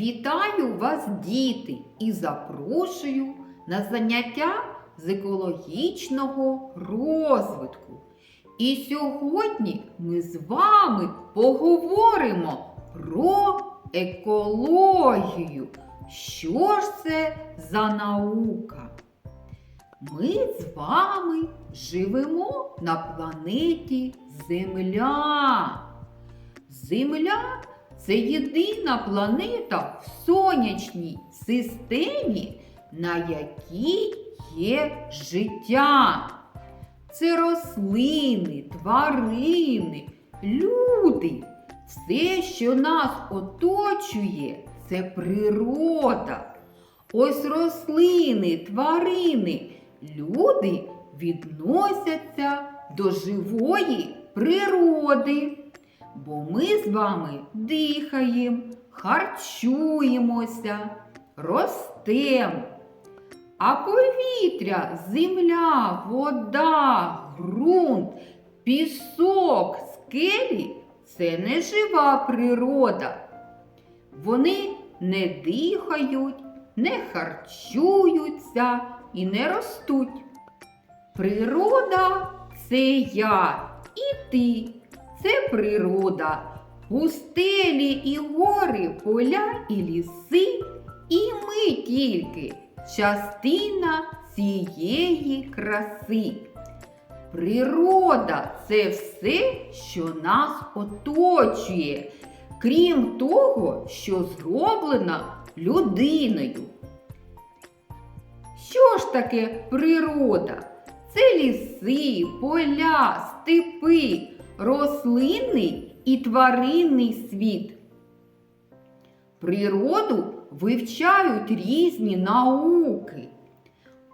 Вітаю вас, діти, і запрошую на заняття з екологічного розвитку. І сьогодні ми з вами поговоримо про екологію. Що ж це за наука? Ми з вами живемо на планеті Земля. Земля це єдина планета в сонячній системі, на якій є життя. Це рослини, тварини, люди. Все, що нас оточує, це природа. Ось рослини, тварини, люди відносяться до живої природи. Бо ми з вами дихаємо, харчуємося, ростемо. А повітря, земля, вода, ґрунт, пісок, скелі це не жива природа. Вони не дихають, не харчуються і не ростуть. Природа це я і ти. Це природа, пустелі і гори, поля і ліси, і ми тільки частина цієї краси. Природа це все, що нас оточує, крім того, що зроблено людиною. Що ж таке природа? Це ліси, поля, степи рослинний і тваринний світ. Природу вивчають різні науки.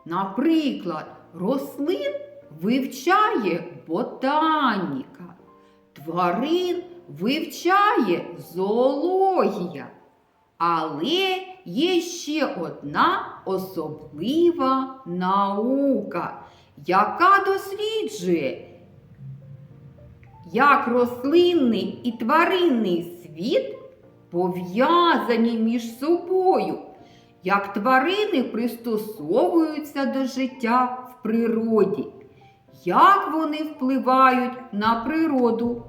Наприклад, рослин вивчає ботаніка, тварин вивчає зоологія. Але є ще одна особлива наука, яка досліджує як рослинний і тваринний світ пов'язані між собою, як тварини пристосовуються до життя в природі, як вони впливають на природу.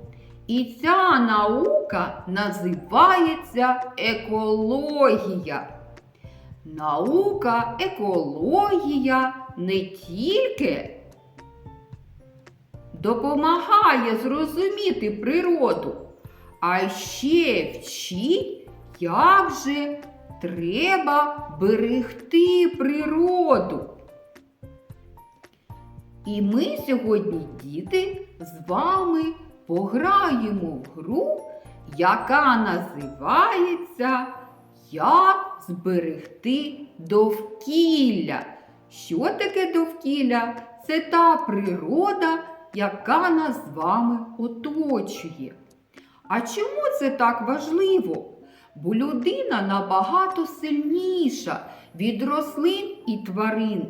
І ця наука називається екологія. Наука екологія не тільки допомагає зрозуміти природу, а ще вчить, як же треба берегти природу. І ми сьогодні, діти, з вами пограємо в гру, яка називається Як зберегти довкілля. Що таке довкілля? Це та природа, яка нас з вами оточує. А чому це так важливо? Бо людина набагато сильніша від рослин і тварин.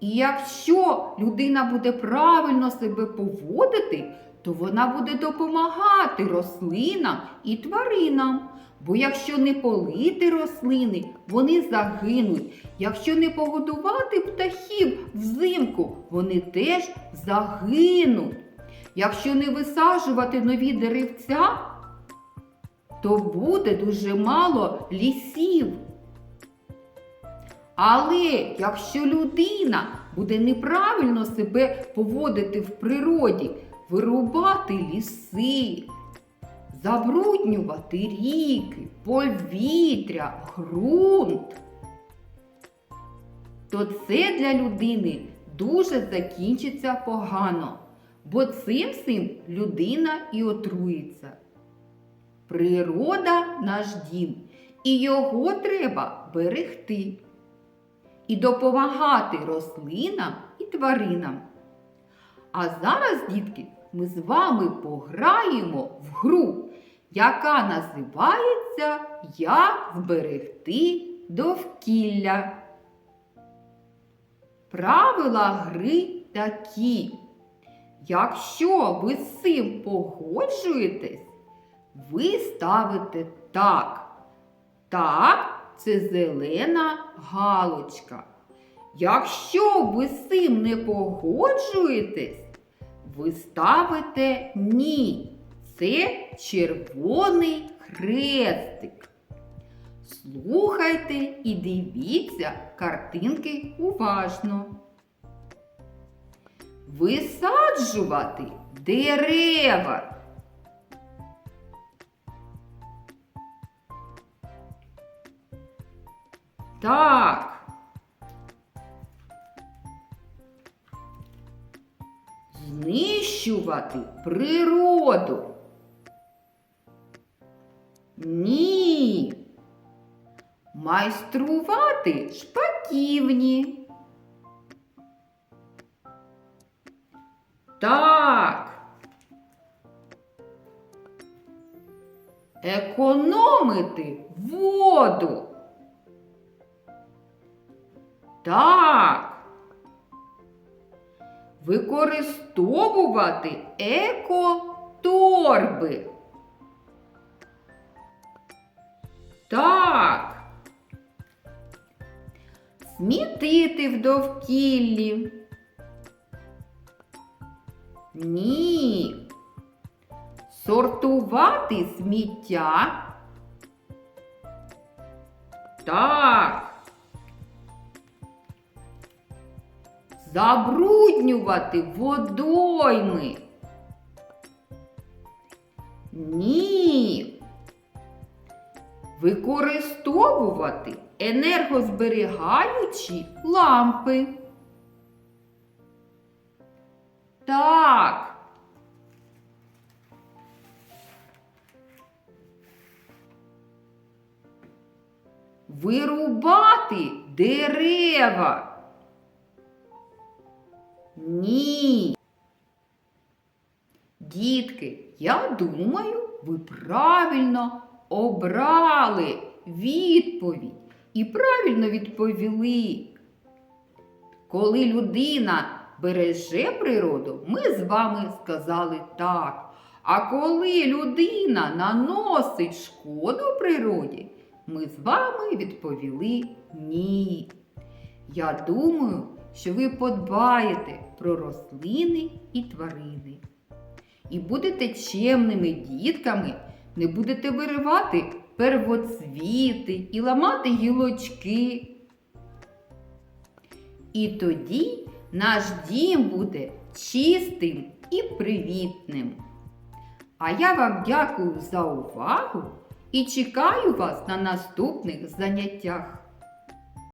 І якщо людина буде правильно себе поводити, то вона буде допомагати рослинам і тваринам. Бо якщо не полити рослини, вони загинуть. Якщо не погодувати птахів взимку, вони теж загинуть. Якщо не висаджувати нові деревця, то буде дуже мало лісів. Але якщо людина буде неправильно себе поводити в природі, вирубати ліси, забруднювати ріки, повітря, ґрунт, то це для людини дуже закінчиться погано, бо цим всім людина і отруїться. Природа наш дім, і його треба берегти і допомагати рослинам і тваринам. А зараз, дітки, ми з вами пограємо в гру, яка називається Як зберегти довкілля. Правила гри такі. Якщо ви з цим погоджуєтесь, ви ставите Так. Так, це зелена галочка. Якщо ви з цим не погоджуєтесь, ви ставите ні. Це червоний хрестик. Слухайте і дивіться картинки уважно. Висаджувати дерева. Так. Знищувати природу. Ні. Майструвати шпаківні. Так. Економити воду. Так. Використовувати екоторби. Так. Смітити в довкіллі. Ні. Сортувати сміття. Так. Забруднювати водойми. Ні. Використовувати енергозберігаючі лампи. Так. Вирубати дерева. Ні. Дітки, я думаю, ви правильно обрали відповідь і правильно відповіли. Коли людина береже природу, ми з вами сказали так. А коли людина наносить шкоду природі, ми з вами відповіли ні. Я думаю, що ви подбаєте про рослини і тварини. І будете чемними дітками, не будете виривати первоцвіти і ламати гілочки. І тоді наш дім буде чистим і привітним. А я вам дякую за увагу і чекаю вас на наступних заняттях.